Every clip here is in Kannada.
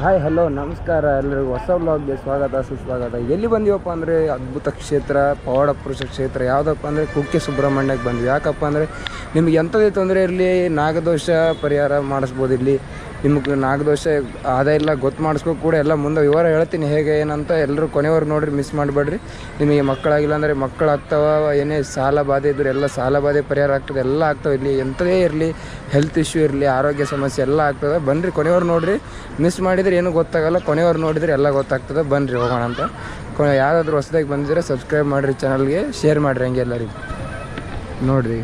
ಹಾಯ್ ಹಲೋ ನಮಸ್ಕಾರ ಎಲ್ಲರಿಗೂ ಹೊಸ ವ್ಲಾಗ್ಗೆ ಸ್ವಾಗತ, ಸುಸ್ವಾಗತ. ಎಲ್ಲಿ ಬಂದೀವಪ್ಪ ಅಂದರೆ ಅದ್ಭುತ ಕ್ಷೇತ್ರ, ಪವಾಡ ಪುರುಷ ಕ್ಷೇತ್ರ. ಯಾವುದಪ್ಪ ಅಂದರೆ ಕುಕ್ಕೆ ಸುಬ್ರಹ್ಮಣ್ಯಕ್ಕೆ ಬಂದ್ವಿ. ಯಾಕಪ್ಪ ಅಂದರೆ ನಿಮ್ಗೆ ಎಂಥದೇ ತೊಂದರೆ ಇರಲಿ, ನಾಗದೋಷ ಪರಿಹಾರ ಮಾಡಿಸ್ಬೋದು ಇಲ್ಲಿ. ನಿಮಗೆ ನಾಗದೋಷ ಅದ ಇಲ್ಲ, ಗೊತ್ತು ಮಾಡಿಸ್ಕೋ ಕೂಡ ಎಲ್ಲ ಮುಂದೆ ವಿವರ ಹೇಳ್ತೀನಿ ಹೇಗೆ, ಏನಂತ ಎಲ್ಲರೂ ಕೊನೆವರೆಗೆ ನೋಡ್ರಿ ಮಿಸ್ ಮಾಡಬೇಡ್ರಿ. ನಿಮಗೆ ಮಕ್ಕಳಾಗಿಲ್ಲ ಅಂದರೆ ಮಕ್ಕಳಾಗ್ತಾವ ಏನೇ ಸಾಲ ಬಾಧೆ ಇದ್ದರೆ ಎಲ್ಲ ಸಾಲ ಬಾಧೆ ಪರಿಹಾರ ಆಗ್ತದೆ, ಎಲ್ಲ ಆಗ್ತವೆ. ಇಲ್ಲಿ ಎಂಥದೇ ಇರಲಿ ಹೆಲ್ತ್ ಇಶ್ಯೂ ಇರಲಿ, ಆರೋಗ್ಯ ಸಮಸ್ಯೆ ಎಲ್ಲ ಆಗ್ತದೆ. ಬನ್ನಿರಿ ಕೊನೆಯವ್ರು ನೋಡ್ರಿ ಮಿಸ್ ಮಾಡಿದರೆ ಏನೂ ಗೊತ್ತಾಗಲ್ಲ ಕೊನೆಯವ್ರು ನೋಡಿದರೆ ಎಲ್ಲ ಗೊತ್ತಾಗ್ತದೆ. ಬನ್ನಿರಿ ಹೋಗೋಣ ಅಂತ. ಕೊ ಯಾವುದಾದ್ರೂ ಹೊಸದಾಗಿ ಬಂದಿದ್ರೆ ಸಬ್ಸ್ಕ್ರೈಬ್ ಮಾಡಿರಿ ಚಾನಲ್ಗೆ ಶೇರ್ ಮಾಡಿರಿ ಹಂಗೆ ಎಲ್ಲರಿಗೂ. ನೋಡಿರಿ.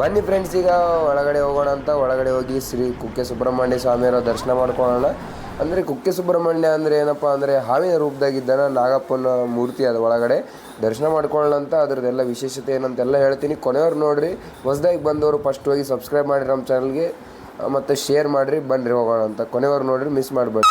ಬನ್ನಿ ಫ್ರೆಂಡ್ಸ್ ಈಗ ಒಳಗಡೆ ಹೋಗೋಣ ಅಂತ. ಒಳಗಡೆ ಹೋಗಿ ಶ್ರೀ ಕುಕ್ಕೆ ಸುಬ್ರಹ್ಮಣ್ಯ ಸ್ವಾಮಿಯವರ ದರ್ಶನ ಮಾಡ್ಕೊಳ್ಳೋಣ. ಅಂದರೆ ಕುಕ್ಕೆ ಸುಬ್ರಹ್ಮಣ್ಯ ಅಂದರೆ ಏನಪ್ಪ ಅಂದರೆ ಹಾವಿನ ರೂಪದಾಗಿದ್ದಾನ ನಾಗಪ್ಪನ ಮೂರ್ತಿ ಅದು ಒಳಗಡೆ. ದರ್ಶನ ಮಾಡ್ಕೊಳ್ಳೋಣ ಅಂತ. ಅದರದ್ದೆಲ್ಲ ವಿಶೇಷತೆ ಏನಂತೆಲ್ಲ ಹೇಳ್ತೀನಿ. ಕೊನೆಯವ್ರು ನೋಡಿರಿ, ಹೊಸದಾಗಿ ಬಂದವರು ಫಸ್ಟ್ ಹೋಗಿ ಸಬ್ಸ್ಕ್ರೈಬ್ ಮಾಡಿರಿ ನಮ್ಮ ಚಾನಲ್ಗೆ ಮತ್ತು ಶೇರ್ ಮಾಡಿರಿ ಬನ್ನಿರಿ ಹೋಗೋಣ ಅಂತ. ಕೊನೆಯವ್ರು ನೋಡಿರಿ ಮಿಸ್ ಮಾಡಬೇಡಿ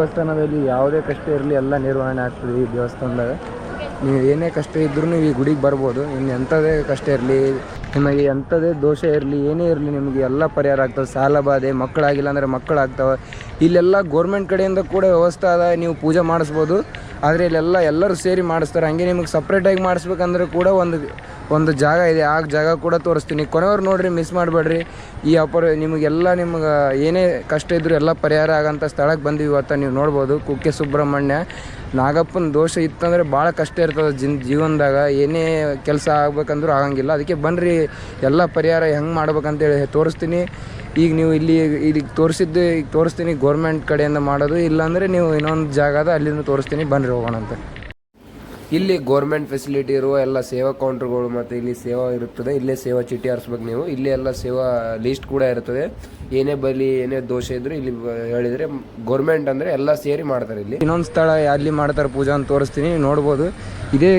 ದೇವಸ್ಥಾನದಲ್ಲಿ ಯಾವುದೇ ಕಷ್ಟ ಇರಲಿ ಎಲ್ಲ ನಿರ್ವಹಣೆ ಆಗ್ತದೆ ಈ ದೇವಸ್ಥಾನದಾಗ. ನೀವು ಏನೇ ಕಷ್ಟ ಇದ್ರೂ ಈ ಗುಡಿಗೆ ಬರ್ಬೋದು. ಇನ್ನು ಎಂಥದೇ ಕಷ್ಟ ಇರಲಿ, ನಿಮಗೆ ಎಂಥದೇ ದೋಷ ಇರಲಿ, ಏನೇ ಇರಲಿ ನಿಮಗೆ ಎಲ್ಲ ಪರಿಹಾರ ಆಗ್ತದೆ. ಸಾಲ ಬಾಧೆ, ಮಕ್ಕಳಾಗಿಲ್ಲ ಅಂದರೆ ಮಕ್ಕಳಾಗ್ತವೆ. ಇಲ್ಲೆಲ್ಲ ಗೋರ್ಮೆಂಟ್ ಕಡೆಯಿಂದ ಕೂಡ ವ್ಯವಸ್ಥೆ ಅದ, ನೀವು ಪೂಜೆ ಮಾಡಿಸ್ಬೋದು. ಆದರೆ ಇಲ್ಲೆಲ್ಲ ಎಲ್ಲರೂ ಸೇರಿ ಮಾಡಿಸ್ತಾರೆ. ಹಂಗೆ ನಿಮಗೆ ಸಪ್ರೇಟಾಗಿ ಮಾಡಿಸ್ಬೇಕಂದ್ರೆ ಕೂಡ ಒಂದು ಒಂದು ಜಾಗ ಇದೆ. ಆ ಜಾಗ ಕೂಡ ತೋರಿಸ್ತೀನಿ. ಕೊನೆಯವ್ರು ನೋಡಿರಿ ಮಿಸ್ ಮಾಡಬೇಡ್ರಿ. ಈ ಅಪರ, ನಿಮಗೆಲ್ಲ ನಿಮ್ಗೆ ಏನೇ ಕಷ್ಟ ಇದ್ದರೂ ಎಲ್ಲ ಪರಿಹಾರ ಆಗೋಂಥ ಸ್ಥಳಕ್ಕೆ ಬಂದೀವಿ ಇವತ್ತು ನೀವು ನೋಡ್ಬೋದು. ಕುಕ್ಕೆ ಸುಬ್ರಹ್ಮಣ್ಯ. ನಾಗಪ್ಪನ ದೋಷ ಇತ್ತಂದರೆ ಭಾಳ ಕಷ್ಟ ಇರ್ತದೆ ಜಿನ್, ಜೀವನದಾಗ. ಏನೇ ಕೆಲಸ ಆಗ್ಬೇಕಂದ್ರೂ ಆಗಂಗಿಲ್ಲ. ಅದಕ್ಕೆ ಬನ್ನಿರಿ ಎಲ್ಲ ಪರಿಹಾರ ಹೆಂಗೆ ಮಾಡ್ಬೇಕಂತೇಳಿ ತೋರಿಸ್ತೀನಿ. ಈಗ ನೀವು ಇಲ್ಲಿ ಇಲ್ಲಿ ತೋರಿಸಿದ್ದು ಈಗ ತೋರಿಸ್ತೀನಿ ಗೌರ್ಮೆಂಟ್ ಕಡೆಯಿಂದ ಮಾಡೋದು ಇಲ್ಲಾಂದರೆ ನೀವು ಇನ್ನೊಂದು ಜಾಗ ಅದ ಅಲ್ಲಿಂದ ತೋರಿಸ್ತೀನಿ ಬನ್ನಿರಿ ಹೋಗೋಣ ಅಂತ. ಇಲ್ಲಿ ಗೌರ್ಮೆಂಟ್ ಫೆಸಿಲಿಟಿ ಇರುವ ಎಲ್ಲ ಸೇವಾ ಕೌಂಟರ್ಗಳು ಮತ್ತು ಇಲ್ಲಿ ಸೇವಾ ಇರುತ್ತದೆ ಇಲ್ಲೇ ಸೇವಾ ಚೀಟಿ ಆರಿಸ್ಬೇಕು ನೀವು. ಇಲ್ಲಿ ಎಲ್ಲ ಸೇವಾ ಲೀಸ್ಟ್ ಕೂಡ ಇರ್ತದೆ ಏನೇ ಬಲಿ ಏನೇ ದೋಷ ಇದ್ರೂ ಇಲ್ಲಿ ಹೇಳಿದರೆ ಗೌರ್ಮೆಂಟ್ ಅಂದರೆ ಎಲ್ಲ ಸೇರಿ ಮಾಡ್ತಾರೆ ಇಲ್ಲಿ. ಇನ್ನೊಂದು ಸ್ಥಳ ಅಲ್ಲಿ ಮಾಡ್ತಾರೆ ಪೂಜಾ ಅಂತ ತೋರಿಸ್ತೀನಿ ನೋಡ್ಬೋದು. ಇದೇ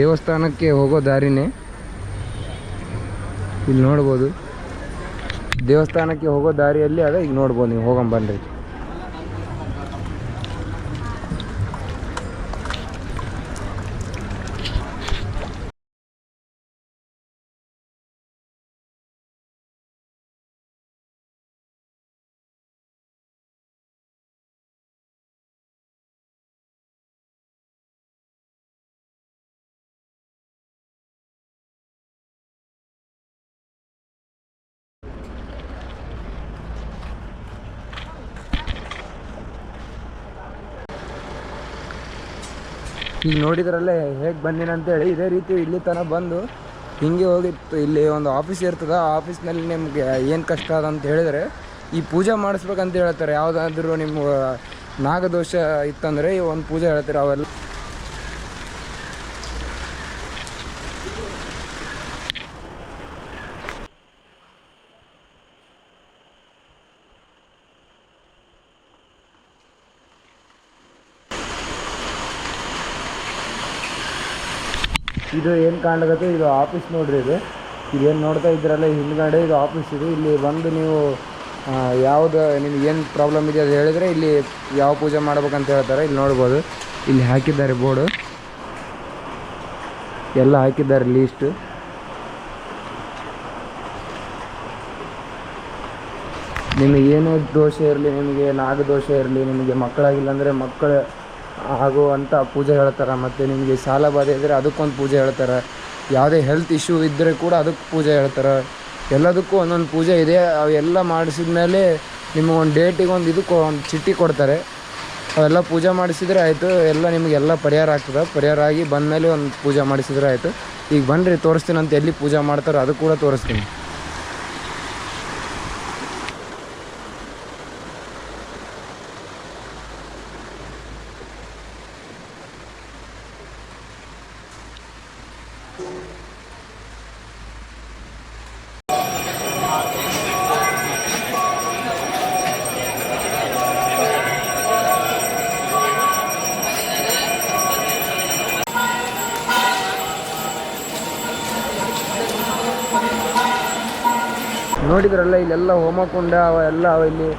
ದೇವಸ್ಥಾನಕ್ಕೆ ಹೋಗೋ ದಾರಿನೇ ಇಲ್ಲಿ ನೋಡ್ಬೋದು. ದೇವಸ್ಥಾನಕ್ಕೆ ಹೋಗೋ ದಾರಿಯಲ್ಲಿ ಅದ ಈಗ ನೋಡ್ಬೋದು ನೀವು ಹೋಗಂ ಈಗ ನೋಡಿದ್ರಲ್ಲೇ ಹೇಗೆ ಬಂದಿನ ಅಂತೇಳಿ ಇದೇ ರೀತಿ ಇಲ್ಲಿ ತನಕ ಬಂದು ಹಿಂಗೆ ಹೋಗಿತ್ತು. ಇಲ್ಲಿ ಒಂದು ಆಫೀಸ್ ಇರ್ತದೆ, ಆ ಆಫೀಸ್ನಲ್ಲಿ ನಿಮ್ಗೆ ಏನು ಕಷ್ಟ ಅದ ಅಂತ ಹೇಳಿದರೆ ಈ ಪೂಜೆ ಮಾಡಿಸ್ಬೇಕಂತ ಹೇಳ್ತಾರೆ. ಯಾವುದಾದ್ರೂ ನಿಮ್ಮ ನಾಗದೋಷ ಇತ್ತಂದರೆ ಈ ಒಂದು ಪೂಜೆ ಹೇಳ್ತಾರೆ ಅವೆಲ್ಲ. ಇದು ಏನು ಕಾಣಕತ್ತೆ ಇದು ಆಫೀಸ್ ನೋಡ್ರಿ ಇದು. ಇದೇನು ನೋಡ್ತಾ ಇದ್ದೀರಲ್ಲ ಹಿಂದ್ಗಡೆ ಇದು ಆಫೀಸ್ ಇದು. ಇಲ್ಲಿ ಬಂದು ನೀವು ಯಾವುದು, ನಿಮ್ಗೆ ಏನು ಪ್ರಾಬ್ಲಮ್ ಇದೆ ಅದು ಹೇಳಿದರೆ ಇಲ್ಲಿ ಯಾವ ಪೂಜೆ ಮಾಡ್ಬೇಕಂತ ಹೇಳ್ತಾರೆ. ಇಲ್ಲಿ ನೋಡ್ಬೋದು. ಇಲ್ಲಿ ಹಾಕಿದ್ದಾರೆ ಬೋರ್ಡು. ಎಲ್ಲ ಹಾಕಿದ್ದಾರೆ ಲೀಸ್ಟು ನಿಮಗೆ ಏನೇ ದೋಷ ಇರಲಿ, ನಿಮಗೆ ನಾಗದೋಷ ಇರಲಿ, ನಿಮಗೆ ಮಕ್ಕಳಾಗಿಲ್ಲ ಅಂದರೆ ಮಕ್ಕಳು ಆಗುವಂಥ ಪೂಜೆ ಹೇಳ್ತಾರೆ. ಮತ್ತು ನಿಮಗೆ ಸಾಲ ಬಾಧೆ ಇದ್ದರೆ ಅದಕ್ಕೊಂದು ಪೂಜೆ ಹೇಳ್ತಾರೆ. ಯಾವುದೇ ಹೆಲ್ತ್ ಇಶ್ಯೂ ಇದ್ದರೆ ಕೂಡ ಅದಕ್ಕೆ ಪೂಜೆ ಹೇಳ್ತಾರೆ. ಎಲ್ಲದಕ್ಕೂ ಒಂದೊಂದು ಪೂಜೆ ಇದೆ. ಅವೆಲ್ಲ ಮಾಡಿಸಿದ ಮೇಲೆ ನಿಮಗೊಂದು ಡೇಟಿಗೆ ಒಂದು ಇದಕ್ಕೆ ಒಂದು ಚಿಟ್ಟಿ ಕೊಡ್ತಾರೆ. ಅವೆಲ್ಲ ಪೂಜೆ ಮಾಡಿಸಿದ್ರೆ ಆಯಿತು. ಎಲ್ಲ ನಿಮಗೆಲ್ಲ ಪರಿಹಾರ ಆಗ್ತದೆ. ಪರಿಹಾರ ಆಗಿ ಬಂದಮೇಲೆ ಒಂದು ಪೂಜೆ ಮಾಡಿಸಿದ್ರೆ ಆಯಿತು. ಈಗ ಬನ್ನಿರಿ ತೋರಿಸ್ತೀನಿ ಅಂತ ಎಲ್ಲಿ ಪೂಜೆ ಮಾಡ್ತಾರೋ ಅದು ಕೂಡ ತೋರಿಸ್ತೀನಿ. ನೋಡಿದ್ರಲ್ಲ, ಇಲ್ಲೆಲ್ಲ ಹೋಮಕುಂಡ ಅವೆಲ್ಲ ಅವ ಇಲ್ಲಿ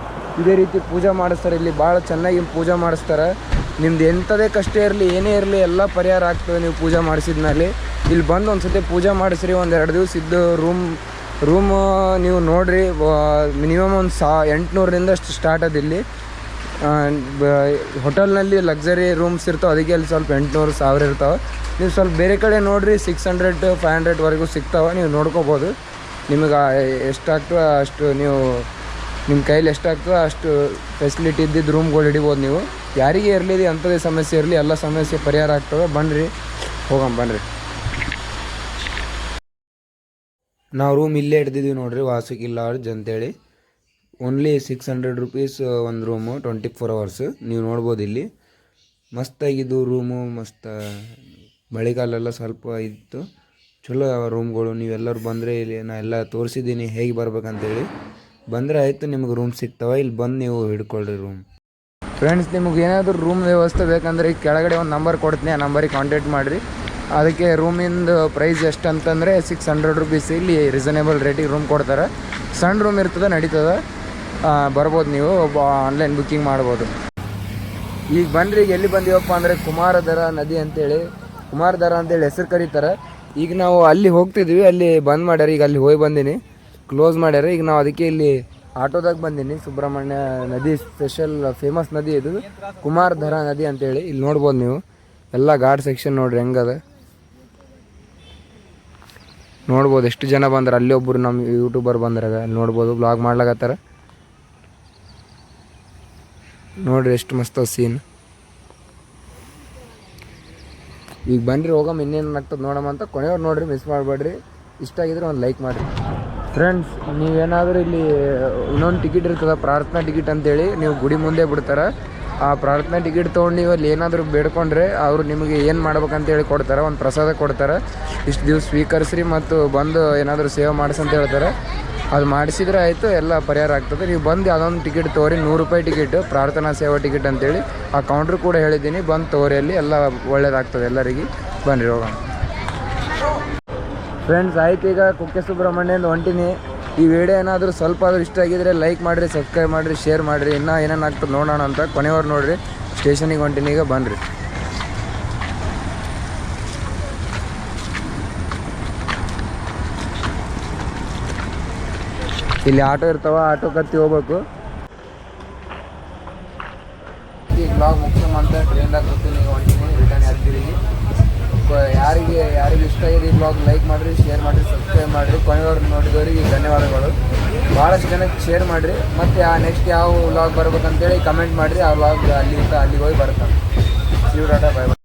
ಇದೇ ರೀತಿ ಪೂಜೆ ಮಾಡಿಸ್ತಾರೆ. ಇಲ್ಲಿ ಭಾಳ ಚೆನ್ನಾಗಿ ಪೂಜೆ ಮಾಡಿಸ್ತಾರೆ. ನಿಮ್ದು ಎಂಥದೇ ಕಷ್ಟ ಇರಲಿ, ಏನೇ ಇರಲಿ, ಎಲ್ಲ ಪರಿಹಾರ ಆಗ್ತದೆ ನೀವು ಪೂಜೆ ಮಾಡಿಸಿದ್ಮೇಲೆ. ಇಲ್ಲಿ ಬಂದು ಒಂದು ಸತಿ ಪೂಜೆ ಮಾಡಿಸ್ರಿ, ಒಂದು ಎರಡು ದಿವಸ ಇದ್ದು ರೂಮ್ ರೂಮ್ ನೀವು ನೋಡಿರಿ ಮಿನಿಮಮ್ ಒಂದು ಸಾ, ಎಂಟುನೂರರಿಂದ ಸ್ಟಾರ್ಟ್ ಅದ ಇಲ್ಲಿ. ಹೋಟೆಲ್ನಲ್ಲಿ ಲಕ್ಸರಿ ರೂಮ್ಸ್ ಇರ್ತಾವೆ, ಅದಕ್ಕೆ ಅಲ್ಲಿ ಸ್ವಲ್ಪ ಎಂಟುನೂರು ಸಾವಿರ ಇರ್ತಾವೆ. ನೀವು ಸ್ವಲ್ಪ ಬೇರೆ ಕಡೆ ನೋಡಿರಿ ಸಿಕ್ಸ್ ಹಂಡ್ರೆಡ್ ಫೈವ್ ಹಂಡ್ರೆಡ್ವರೆಗೂ ಸಿಗ್ತಾವೆ, ನೀವು ನೋಡ್ಕೋಬೋದು. ನಿಮಗೆ ಎಷ್ಟಾಗ್ತದೆ ಅಷ್ಟು ನೀವು ನಿಮ್ಮ ಕೈಲಿ ಎಷ್ಟಾಗ್ತದೆ ಅಷ್ಟು ಫೆಸಿಲಿಟಿ ಇದ್ದಿದ್ದು ರೂಮ್ಗಳು ಹಿಡಿಬೋದು ನೀವು. ಯಾರಿಗೆ ಇರಲಿ ಅಂಥದ್ದೇ ಸಮಸ್ಯೆ ಇರಲಿ, ಎಲ್ಲ ಸಮಸ್ಯೆ ಪರಿಹಾರ ಆಗ್ತವೆ. ಬನ್ನಿರಿ ಹೋಗಮ್ಮ ಬನ್ನಿರಿ ನಾವು ರೂಮ್ ಇಲ್ಲೇ ಹಿಡ್ದಿದ್ದೀವಿ ನೋಡಿರಿ ವಾಸುಕಿ ಲಾಡ್ಜ್ ಅಂತೇಳಿ. ಓನ್ಲಿ ಸಿಕ್ಸ್ ಹಂಡ್ರೆಡ್ ರುಪೀಸ್ ಒಂದು ರೂಮು ಟ್ವೆಂಟಿ ಫೋರ್ ಅವರ್ಸ್ ನೀವು ನೋಡ್ಬೋದು ಇಲ್ಲಿ. ಮಸ್ತಾಗಿದ್ದು ರೂಮು ಮಸ್ತ ಮಳೆಗಾಲೆಲ್ಲ ಸ್ವಲ್ಪ ಇತ್ತು. ಚಲೋ ಅವ ರೂಮ್ಗಳು ನೀವೆಲ್ಲರೂ ಬಂದರೆ ಇಲ್ಲಿ ನಾ ಎಲ್ಲ ತೋರಿಸಿದ್ದೀನಿ ಹೇಗೆ ಬರ್ಬೇಕಂತೇಳಿ. ಬಂದರೆ ಆಯಿತು, ನಿಮ್ಗೆ ರೂಮ್ ಸಿಗ್ತಾವೆ, ಇಲ್ಲಿ ಬಂದು ನೀವು ಹಿಡ್ಕೊಳ್ರಿ ರೂಮ್ ಫ್ರೆಂಡ್ಸ್ ನಿಮಗೆ ಏನಾದರೂ ರೂಮ್ ವ್ಯವಸ್ಥೆ ಬೇಕಂದ್ರೆ ಈ ಕೆಳಗಡೆ ಒಂದು ನಂಬರ್ ಕೊಡ್ತೀನಿ, ಆ ನಂಬರಿಗೆ ಕಾಂಟ್ಯಾಕ್ಟ್ ಮಾಡಿರಿ. ಅದಕ್ಕೆ ರೂಮಿಂದು ಪ್ರೈಸ್ ಎಷ್ಟು ಅಂತಂದರೆ ಸಿಕ್ಸ್ ಹಂಡ್ರೆಡ್ ರುಪೀಸ್ ಇಲ್ಲಿ ರೀಸನೇಬಲ್ ರೇಟಿಗೆ ರೂಮ್ ಕೊಡ್ತಾರೆ. ಸಣ್ಣ ರೂಮ್ ಇರ್ತದೆ, ನಡೀತದೆ. ಬರ್ಬೋದು ನೀವು ಆನ್ಲೈನ್ ಬುಕ್ಕಿಂಗ್ ಮಾಡ್ಬೋದು. ಈಗ ಬನ್ರಿ ಈಗ ಎಲ್ಲಿ ಬಂದೀವಪ್ಪ ಅಂದರೆ ಕುಮಾರಧರ ನದಿ ಅಂತೇಳಿ. ಕುಮಾರಧರ ಅಂತೇಳಿ ಹೆಸರು ಕರೀತಾರೆ. ಈಗ ನಾವು ಅಲ್ಲಿ ಹೋಗ್ತಿದ್ವಿ, ಅಲ್ಲಿ ಬಂದ್ ಮಾಡ್ಯಾರ, ಈಗ ಅಲ್ಲಿ ಹೋಗಿ ಬಂದೀನಿ. ಕ್ಲೋಸ್ ಮಾಡ್ಯಾರ, ಈಗ ನಾವು ಅದಕ್ಕೆ ಇಲ್ಲಿ ಆಟೋದಾಗ ಬಂದೀನಿ. ಸುಬ್ರಹ್ಮಣ್ಯ ನದಿ ಸ್ಪೆಷಲ್ ಫೇಮಸ್ ನದಿ ಇದು. ಕುಮಾರಧರ ನದಿ ಅಂತೇಳಿ, ಇಲ್ಲಿ ನೋಡ್ಬೋದು ನೀವು. ಎಲ್ಲ ಘಾಟ್ ಸೆಕ್ಷನ್ ನೋಡ್ರಿ, ಹೆಂಗದ. ನೋಡ್ಬೋದು, ಎಷ್ಟು ಜನ ಬಂದ್ರೆ. ಅಲ್ಲಿ ಒಬ್ಬರು ನಮ್ಮ ಯೂಟ್ಯೂಬರ್ ಬಂದ್ರಾಗ ಅಲ್ಲಿ ನೋಡ್ಬೋದು ಬ್ಲಾಗ್ ಮಾಡ್ಲಾಗತ್ತಾರ ನೋಡ್ರಿ, ಎಷ್ಟು ಮಸ್ತ್ ಸೀನ್ ಈಗ ಬನ್ರಿ ಹೋಗಮ್ಮ ಇನ್ನೇನು ಆಗ್ತದೆ ನೋಡಮ್ಮ ಅಂತ ಕೊನೆಯವ್ರು ನೋಡ್ರಿ ಮಿಸ್ ಮಾಡಬೇಡ್ರಿ. ಇಷ್ಟ ಆಗಿದ್ರೆ ಒಂದು ಲೈಕ್ ಮಾಡಿರಿ. ಫ್ರೆಂಡ್ಸ್ ನೀವೇನಾದರೂ ಇಲ್ಲಿ ಇನ್ನೊಂದು ಟಿಕೆಟ್ ಇರ್ತದೆ, ಪ್ರಾರ್ಥನಾ ಟಿಕೆಟ್ ಅಂತೇಳಿ, ನೀವು ಗುಡಿ ಮುಂದೆ ಬಿಡ್ತಾರೆ. ಆ ಪ್ರಾರ್ಥನಾ ಟಿಕೆಟ್ ತೊಗೊಂಡು ನೀವು ಅಲ್ಲಿ ಏನಾದರೂ ಬೇಡ್ಕೊಂಡ್ರೆ ಅವರು ನಿಮಗೆ ಏನು ಮಾಡ್ಬೇಕಂತೇಳಿ ಕೊಡ್ತಾರೆ, ಒಂದು ಪ್ರಸಾದ ಕೊಡ್ತಾರೆ. ಇಷ್ಟು ದಿವ್ಸ ಸ್ವೀಕರಿಸ್ರಿ ಮತ್ತು ಬಂದು ಏನಾದರೂ ಸೇವೆ ಮಾಡಿಸಂತ ಹೇಳ್ತಾರೆ. ಅದು ಮಾಡಿಸಿದ್ರೆ ಆಯಿತು, ಎಲ್ಲ ಪರಿಹಾರ ಆಗ್ತದೆ. ನೀವು ಬಂದು ಅದೊಂದು ಟಿಕೆಟ್ ತೊಗೊರಿ ನೂರು ರೂಪಾಯಿ ಟಿಕೆಟ್ ಪ್ರಾರ್ಥನಾ ಸೇವಾ ಟಿಕೆಟ್ ಅಂತೇಳಿ ಆ ಕೌಂಟ್ರ್ ಕೂಡ ಹೇಳಿದ್ದೀನಿ. ಬಂದು ತೊಗೊರಿ ಅಲ್ಲಿ ಎಲ್ಲ ಒಳ್ಳೇದಾಗ್ತದೆ ಎಲ್ಲರಿಗೆ. ಬನ್ನಿ ಹೋಗೋಣ. ಫ್ರೆಂಡ್ಸ್ ಆಯ್ತು ಈಗ ಕುಕ್ಕೆ ಸುಬ್ರಹ್ಮಣ್ಯಂದು ಹೊಂಟಿನಿ. ಈ ವಿಡಿಯೋ ಏನಾದರೂ ಸ್ವಲ್ಪ ಆದರೂ ಇಷ್ಟ ಆಗಿದ್ರೆ ಲೈಕ್ ಮಾಡಿರಿ ಸಬ್ಸ್ಕ್ರೈಬ್ ಮಾಡಿರಿ ಶೇರ್ ಮಾಡಿರಿ. ಇನ್ನೂ ಏನೇನು ಆಗ್ತದೆ ನೋಡೋಣ ಅಂತ ಕೊನೆಯವ್ರು ನೋಡಿರಿ. ಸ್ಟೇಷನಿಗೆ ಹೊಂಟಿನಿ, ಈಗ ಬನ್ನಿರಿ ಇಲ್ಲಿ ಆಟೋ ಇರ್ತಾವ, ಆಟೋ ಕತ್ತಿ ಹೋಗ್ಬೇಕು. ಈಗ ಬ್ಲಾಗ್ ಮುಗಿಸೋಣ ಅಂತ ಟ್ರೈನ್ದಾಗ ಬರ್ತೀನಿ ಈಗ ಹೊಂಟಿನಿ ರಿಟರ್ನ್ ಕ- ಯಾರಿಗೆ ಯಾರಿಗೆ ಇಷ್ಟ ಇದೆ ಈ ಬ್ಲಾಗ್ ಲೈಕ್ ಮಾಡಿರಿ ಶೇರ್ ಮಾಡಿರಿ ಸಬ್ಸ್ಕ್ರೈಬ್ ಮಾಡಿರಿ. ಕೊನೆಯವ್ರು ನೋಡಿದವರಿಗೆ ಧನ್ಯವಾದಗಳು. ಭಾಳಷ್ಟು ಜನಕ್ಕೆ ಶೇರ್ ಮಾಡಿರಿ. ಮತ್ತು ಆ ನೆಕ್ಸ್ಟ್ ಯಾವ ವ್ಲಾಗ್ ಬರ್ಬೇಕಂತೇಳಿ ಕಮೆಂಟ್ ಮಾಡಿರಿ. ಆ ವ್ಲಾಗ್ ಅಲ್ಲಿ ಅಲ್ಲಿಗೆ ಹೋಗಿ ಬರುತ್ತೆ. Shiva data by